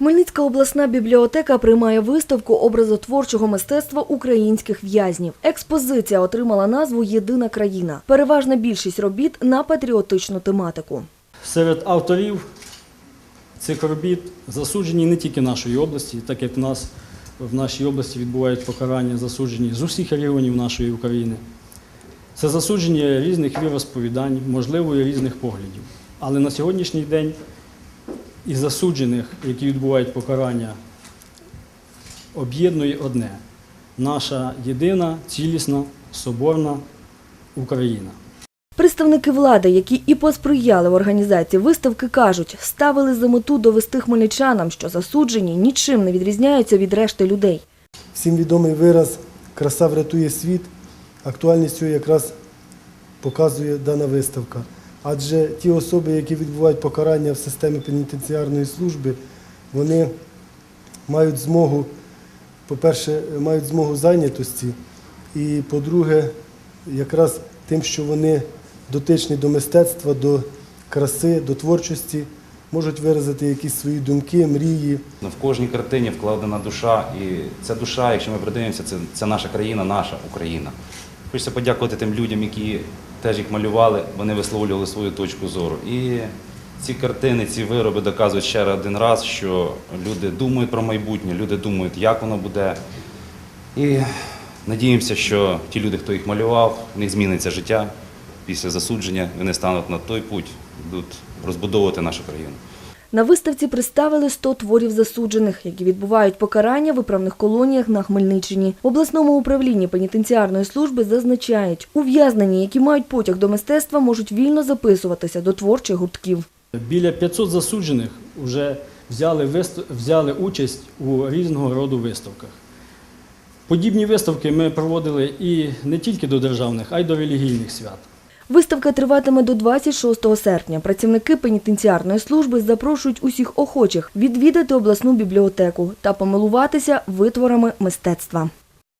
Хмельницька обласна бібліотека приймає виставку образотворчого мистецтва українських в'язнів. Експозиція отримала назву Єдина країна. Переважна більшість робіт на патріотичну тематику. Серед авторів цих робіт засуджені не тільки нашої області, так як в нас в нашій області відбувають покарання засуджені з усіх регіонів нашої України. Це засудження різних віросповідань, можливо, і різних поглядів. Але на сьогоднішній день і засуджених, які відбувають покарання, об'єднує одне наша єдина, цілісна, соборна Україна. Представники влади, які і посприяли в організації виставки, кажуть, ставили за мету довести хмельничанам, що засуджені нічим не відрізняються від решти людей. Всім відомий вираз Краса врятує світ. Актуальність цього якраз показує дана виставка. Адже ті особи, які відбувають покарання в системі пенітенціарної служби, вони мають змогу, по-перше, мають змогу зайнятості, і по-друге, якраз тим, що вони дотичні до мистецтва, до краси, до творчості, можуть виразити якісь свої думки, мрії. Ну, В кожній картині вкладена душа, і ця душа, якщо ми придивимося, це, це наша країна, наша Україна. Хочеться подякувати тим людям, які теж їх малювали, вони висловлювали свою точку зору. І ці картини, ці вироби доказують ще один раз, що люди думають про майбутнє, люди думають, як воно буде. І надіємося, що ті люди, хто їх малював, в них зміниться життя після засудження, вони стануть на той путь, будуть розбудовувати нашу країну. На виставці представили 100 творів засуджених, які відбувають покарання в виправних колоніях на Хмельниччині. В обласному управлінні пенітенціарної служби зазначають, ув'язнені, які мають потяг до мистецтва, можуть вільно записуватися до творчих гуртків. Біля 500 засуджених вже взяли, вист- взяли участь у різного роду виставках. Подібні виставки ми проводили і не тільки до державних, а й до релігійних свят. Виставка триватиме до 26 серпня. Працівники пенітенціарної служби запрошують усіх охочих відвідати обласну бібліотеку та помилуватися витворами мистецтва.